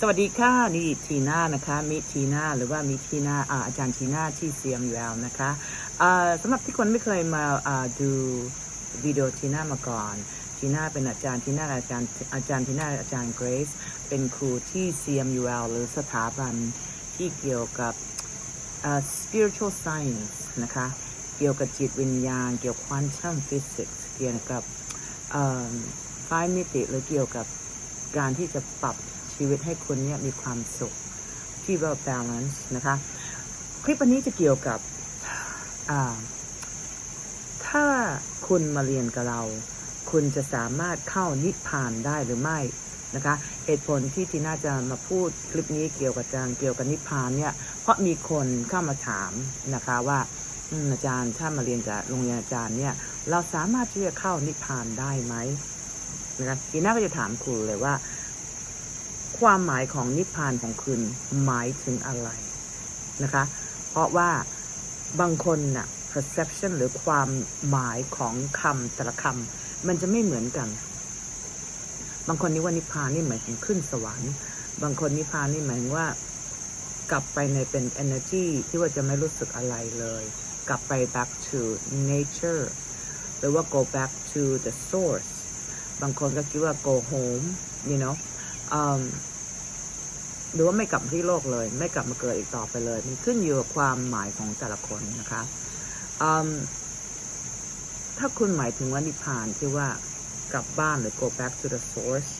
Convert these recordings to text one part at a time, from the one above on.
สวัสดีค่ะนี่ทีน่านะคะมิทีน่าหรือว่ามิทีน่าอาจารย์ทีน่าที่เซียมอยู่แล้วนะคะสำหรับที่คนไม่เคยมาาดูวิดีโอทีน่ามาก่อนทีน่าเป็นอาจารย์ทีน่าอาจารย์อาจารย์ทีน่าอาจารย์เกรซเป็นครูที่ CMUL หรือสถาบันที่เกี่ยวกับ spiritual science นะคะ เกี่ยวกับจิตวิญญาณ เกี่ยวกับ quantum physics เกี่ยวกับไฟมิติหรือเกี่ยวกับการที่จะปรับ ชีวิตให้คุณเนี่ยมีความสุขที่ well balance นะคะ คลิปวันนี้จะเกี่ยวกับถ้าคุณมาเรียนกับเรา คุณจะสามารถเข้านิพพานได้หรือไม่นะคะเหตุผลที่ทีน่าจะมาพูดคลิปนี้เกี่ยวกับจางเกี่ยวกับนิพพานเนี่ย เพราะมีคนเข้ามาถามนะคะว่าอืมอาจารย์ถ้ามาเรียนกับโรงเรียนอาจารย์เนี่ย เราสามารถที่จะเข้านิพพานได้ไหมนะคะทีน่าก็จะถามครูเลยว่า ความหมายของนิพพานของคุณหมายถึงอะไรนะคะ เพราะว่าบางคนน่ะ perception หรือความหมายของคำแต่ละคำมันจะไม่เหมือนกัน บางคนนึกว่านิพพานนี่หมายถึงขึ้นสวรรค์ บางคนนิพพานนี่หมายถึงว่ากลับไปในเป็น energy ที่ว่าจะไม่รู้สึกอะไรเลย กลับไป back to nature หรือว่า go back to the source บางคนก็คิดว่า go home you know หรือว่าไม่กลับที่โลกเลย ไม่กลับมาเกิดอีกต่อไปเลย มันขึ้นอยู่กับความหมายของแต่ละคนนะคะถ้าคุณหมายถึงว่านิพพานที่ว่ากลับบ้านหรือ go back to the source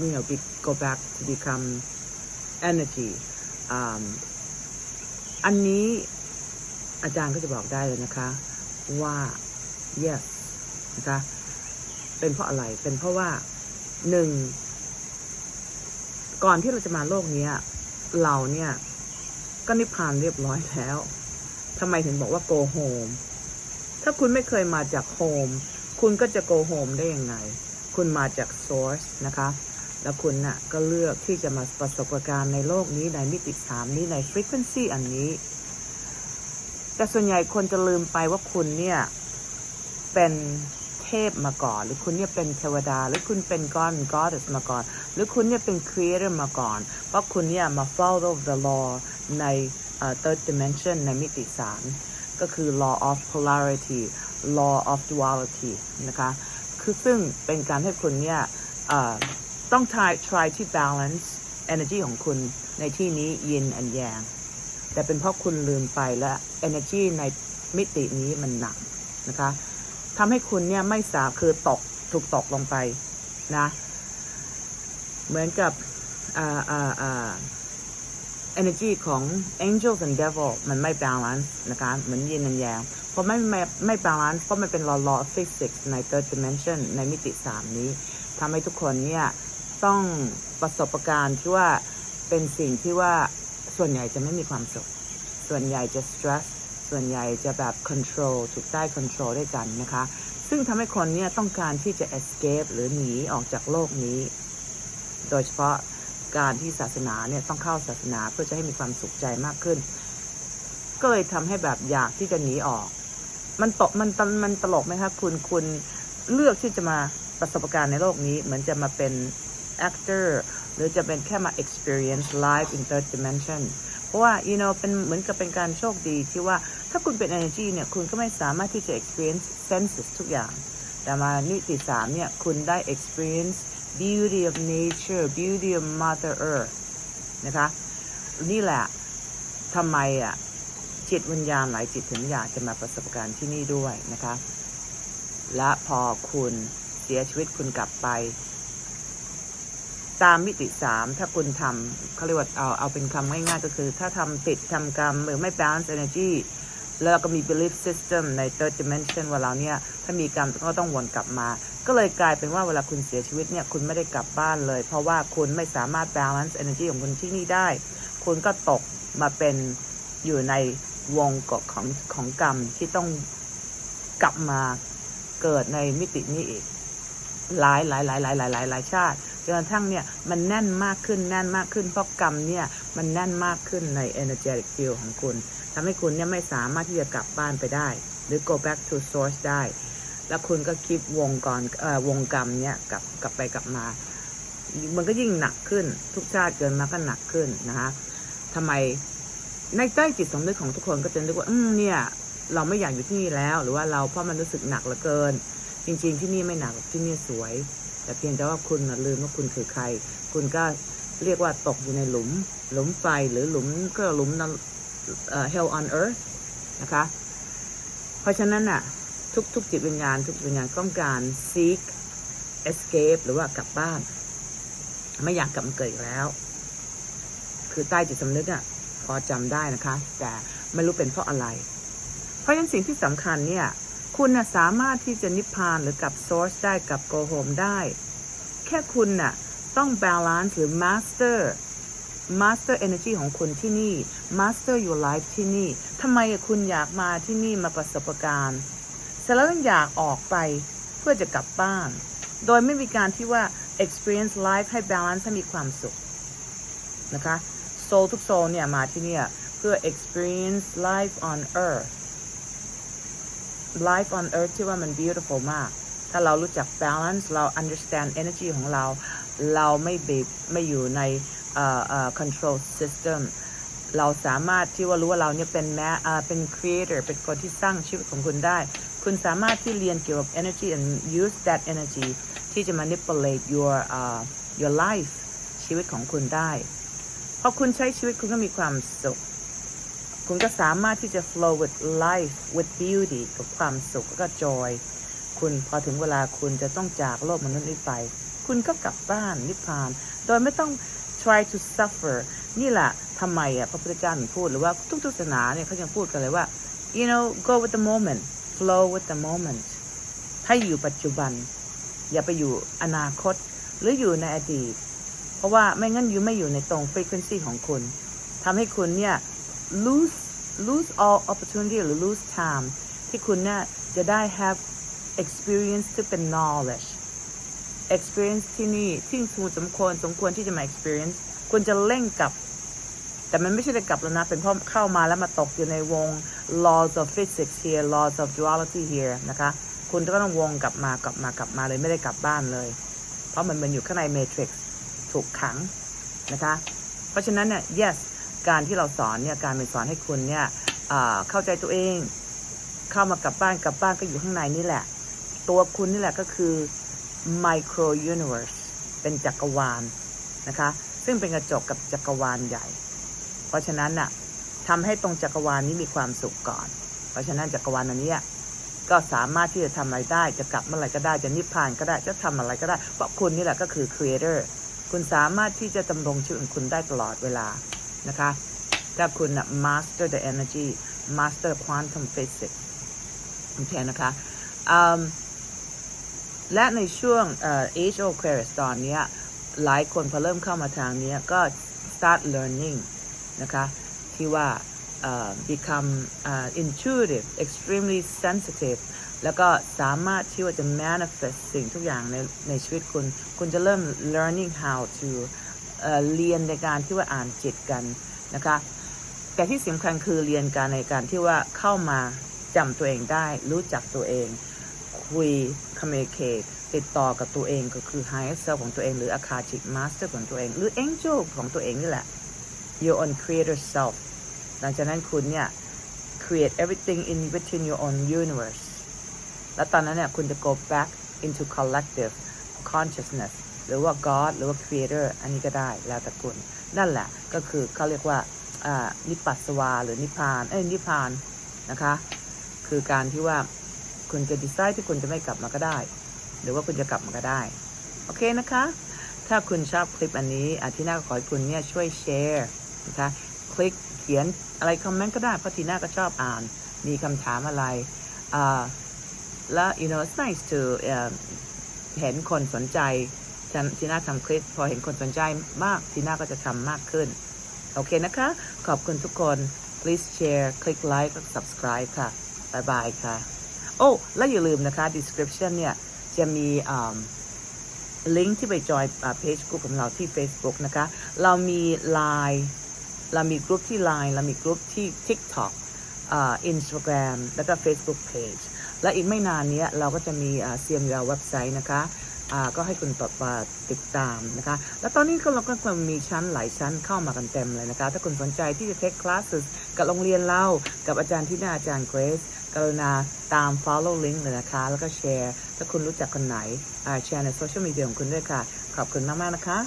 you know be, go back to become energy อันนี้อาจารย์ก็จะบอกได้เลยนะคะ ว่า yes นะคะ เป็นเพราะอะไร เป็นเพราะว่า หนึ่งก่อนที่เราจะมาโลกนี้เราเนี่ย ก็นิพพานเรียบร้อยแล้วทำไมถึงบอกว่า go home ถ้าคุณไม่เคยมาจาก home คุณก็จะ go home ได้ยังไง คุณมาจาก source นะคะ แล้วคุณน่ะก็เลือกที่จะมาประสบการณ์ในโลกนี้ในมิติสามนี้ใน frequency อันนี้ แต่ส่วนใหญ่คนจะลืมไปว่าคุณเนี่ย เป็น เทพมาก่อน หรือคุณเนี่ยเป็นเทวดา หรือคุณเป็น god and goddess มาก่อน หรือคุณเนี่ยเป็น creator มาก่อน เพราะคุณเนี่ยมา follow the law ใน third dimension ในมิติสามก็คือ law of polarity law of duality นะคะ คือซึ่งเป็นการให้คุณเนี่ยต้อง try try ที่ balance energy ของคุณในที่นี้ yin and yang แต่เป็นเพราะคุณลืมไปและ energy ในมิตินี้มันหนักนะคะ ทำให้คุณเนี่ยไม่สามารถคือตกถูกตกลงไปนะ เหมือนกับอ่าอ่าอ่า energy ของ angels and devil มันไม่ balance นะคะ เหมือนยินนันแยงเพราะไม่ไม่ไม่ balance เพราะมันเป็น law law of physics ใน third dimension ในมิติสามนี้ทำให้ทุกคนเนี่ย ต้องประสบการณ์ที่ว่าเป็นสิ่งที่ว่าส่วนใหญ่จะไม่มีความสุข ส่วนใหญ่จะ stress ส่วนใหญ่จะแบบ control ถูกได้ control ด้วยกันนะคะ ซึ่งทำให้คนเนี่ยต้องการที่จะ escape หรือหนีออกจากโลกนี้ โดยเฉพาะการที่ศาสนาเนี่ยต้องเข้าศาสนาเพื่อจะให้มีความสุขใจมากขึ้น ก็เลยทำให้แบบอยากที่จะหนีออก มันตกมันตมันตลกไหมคะคุณคุณเลือกที่จะมาประสบการณ์ในโลกนี้ เหมือนจะมาเป็น actor หรือจะเป็นแค่มา experience life in third dimension เพราะว่า you know เป็นเหมือนกับเป็นการโชคดีที่ว่าถ้าคุณเป็น energy เนี่ย คุณก็ไม่สามารถที่จะ experience senses ทุกอย่าง แต่มานิติสามเนี่ย คุณได้ experience beauty of nature beauty of mother earth นะคะ นี่แหละทำไมอะ จิตวิญญาณหลายจิตถึงอยากจะมาประสบการณ์ที่นี่ด้วยนะคะ และพอคุณเสียชีวิตคุณกลับไป ตามมิติสามถ้าคุณทำเขาเรียกว่าเอาเอาเป็นคำง่ายๆก็คือ ถ้าทำติดทำกรรมหรือไม่ balance energy แล้วก็มี belief system ใน third dimension ว่าเราเนี่ย ถ้ามีกรรมก็ต้องวนกลับมา ก็เลยกลายเป็นว่าเวลาคุณเสียชีวิตเนี่ย คุณไม่ได้กลับบ้านเลย เพราะว่าคุณไม่สามารถ balance energy ของคุณที่นี่ได้ คุณก็ตกมาเป็นอยู่ในวงกฎของของกรรมที่ต้องกลับมาเกิดในมิตินี้อีก หลายหลายหลายหลายหลายหลายชาติ จนกระทั่งเนี่ยมันแน่นมากขึ้นแน่นมากขึ้น เพราะกรรมเนี่ยมันแน่นมากขึ้นใน energetic field ของคุณทำให้คุณเนี่ยไม่สามารถที่จะกลับบ้านไปได้ หรือ go back to source ได้ แล้วคุณก็คิดวงก่อนเอ่อวงกรรมเนี่ยกลับกลับไปกลับมา มันก็ยิ่งหนักขึ้น ทุกชาติเกินมาก็หนักขึ้นนะคะทำไมในใต้จิตสำนึกของทุกคนก็จะนึกว่าอืมเนี่ยเราไม่อยากอยู่ที่นี่แล้ว หรือว่าเราเพราะมันรู้สึกหนักเหลือเกิน จริง ๆ ที่นี่ไม่หนักหรอกที่นี่สวย แต่เพียงแต่ว่าคุณลืมว่าคุณคือใคร คุณก็เรียกว่าตกอยู่ในหลุม หลุมไฟหรือหลุมก็หลุมนั้นเอ่อ hell on earth นะคะ เพราะฉะนั้นน่ะทุกทุกจิตวิญญาณ ทุกจิตวิญญาณต้องการ seek escape หรือว่ากลับบ้าน ไม่อยากกลับมาเกิดอีกแล้ว คือใต้จิตสำนึกอะพอจำได้นะคะ แต่ไม่รู้เป็นเพราะอะไร เพราะฉะนั้นสิ่งที่สำคัญเนี่ย คุณน่ะสามารถที่จะนิพพานหรือกับ source ได้กับ go home ได้ แค่คุณน่ะต้อง balance หรือ master master energy ของคุณที่นี่ master your life ที่นี่ทำไมคุณอยากมาที่นี่มาประสบการณ์เสร็จแล้วอยากออกไปเพื่อจะกลับบ้าน โดยไม่มีการที่ว่า experience life ให้ balance ให้มีความสุขนะคะ soul ทุก soul เนี่ยมาที่นี่เพื่อ experience life on earth life on earth ที่ว่ามัน beautiful มาก ถ้าเรารู้จัก balance เรา understand energy ของเรา เราไม่บีบไม่อยู่ในเอ่อเอ่อ control system เราสามารถที่ว่ารู้ว่าเราเนี่ยเป็นแม้อ่เป็น creator เป็นคนที่สร้างชีวิตของคุณได้ คุณสามารถที่เรียนเกี่ยวกับ energy and use that energy ที่จะ manipulate your uh, your life ชีวิตของคุณได้ พอคุณใช้ชีวิตคุณก็มีความสุข คุณก็สามารถที่จะ flow with life with beauty กับความสุขแล้วก็ joy คุณพอถึงเวลาคุณจะต้องจากโลกมนุษย์นี้ไป คุณก็กลับบ้านนิพพาน โดยไม่ต้อง try to suffer นี่แหละทำไมอะพระพุทธเจ้าถึงพูดหรือว่าทุกๆศาสนาเนี่ยเขายังพูดกันเลยว่า you know go with the moment flow with the moment ให้อยู่ปัจจุบัน อย่าไปอยู่อนาคต หรืออยู่ในอดีต เพราะว่าไม่งั้นอยู่ไม่อยู่ในตรง frequency ของคุณทำให้คุณเนี่ย lose lose all opportunity หรือ lose time ที่คุณเนี่ยจะได้ have experience ที่เป็น knowledge experience ที่นี่ที่สมควรสมควรที่จะมา experience คุณจะเร่งกลับ แต่มันไม่ใช่จะกลับแล้วนะ เป็นเพราะเข้ามาแล้วมาตกอยู่ในวง laws of physics here laws of duality here นะคะ คุณก็ต้องวงกลับมากลับมากลับมาเลยไม่ได้กลับบ้านเลย เพราะมันเป็นอยู่ข้างใน matrix ถูกขังนะคะ เพราะฉะนั้นเนี่ย yes การที่เราสอนเนี่ยการเป็นสอนให้คุณเนี่ยเข้าใจตัวเอง เข้ามากลับบ้านกลับบ้านก็อยู่ข้างในนี่แหละ ตัวคุณนี่แหละก็คือ micro universe เป็นจักรวาลนะคะ ซึ่งเป็นกระจกกับจักรวาลใหญ่ เพราะฉะนั้นน่ะทำให้ตรงจักรวาลนี้มีความสุขก่อน เพราะฉะนั้นจักรวาลอันเนี้ยก็สามารถที่จะทำอะไรได้ จะกลับเมื่อไหร่ก็ได้ จะนิพพานก็ได้ จะทำอะไรก็ได้ เพราะคุณนี่แหละก็คือ creator คุณสามารถที่จะดำรงชีวิตของคุณได้ตลอดเวลา นะคะถ้าคุณนะ master the energy master quantum physics โอเคนะคะและในช่วงเอ่อ age of Aquarius ตอนนี้หลายคนพอเริ่มเข้ามาทางนี้ก็ start learning นะคะที่ว่าเอ่อ become อ่า intuitive extremely sensitive แล้วก็สามารถที่ว่าจะ manifest สิ่งทุกอย่างในในชีวิตคุณ คุณจะเริ่ม learning how to เอ่อเรียนในการที่ว่าอ่านจิตกันนะคะ แต่ที่สำคัญคือเรียนการในการที่ว่าเข้ามาจำตัวเองได้ รู้จักตัวเอง คุย communicate ติดต่อกับตัวเองก็คือ higher self ของตัวเอง หรือ akashic master ของตัวเอง หรือ angel ของตัวเองนี่แหละ your own creator self หลังจากนั้นคุณเนี่ย create everything in within your own universe แล้วตอนนั้นเนี่ยคุณจะ go back into collective consciousness หรือว่า God หรือว่า creator อันนี้ก็ได้แล้วแต่คุณ นั่นแหละก็คือเขาเรียกว่าอ่านิปัสสวา หรือนิพาน เอ้ยนิพานนะคะ คือการที่ว่าคุณจะดีไซน์ที่คุณจะไม่กลับมาก็ได้ หรือว่าคุณจะกลับมาก็ได้ โอเคนะคะ ถ้าคุณชอบคลิปอันนี้อาทีน่าก็ขอให้คุณเนี่ยช่วยแชร์นะคะคลิกเขียนอะไรคอมเมนต์ก็ได้เพราะทีน่าก็ชอบอ่าน มีคำถามอะไรอ่าแล้ว you know it's nice to เห็นคนสนใจ ทีน่าทำคลิปพอเห็นคนสนใจมากทีน่าก็จะทำมากขึ้น โอเคนะคะ ขอบคุณทุกคน please share คลิกไลค์กับ subscribe ค่ะบายบายค่ะ โอ้ และอย่าลืมนะคะ description เนี่ย จะมีลิงก์ที่ไปจอยเพจกลุ่มของเราที่ Facebook นะคะ เรามี Line เรามีกลุ่มที่ Line เรามีกลุ่มที่ TikTok อ่า Instagram แล้วก็ Facebook Page และอีกไม่นานนี้เราก็จะมีอ่า CMUL เว็บไซต์นะคะ ก็ให้คุณตดมาติดตามนะคะ แล้วตอนนี้ก็เราก็มีชั้นหลายชั้นเข้ามากันเต็มเลยนะคะ ถ้าคุณสนใจที่จะเทคคลาสกับโรงเรียนเรา กับอาจารย์ที่น้าอาจารย์เกรซกรุณาตาม follow link เลยนะคะ แล้วก็แชร์ ถ้าคุณรู้จักคนไหนแชร์ในโซเชียลมีเดียของคุณด้วยค่ะ ขอบคุณมาก ๆ นะคะ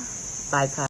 บายค่ะ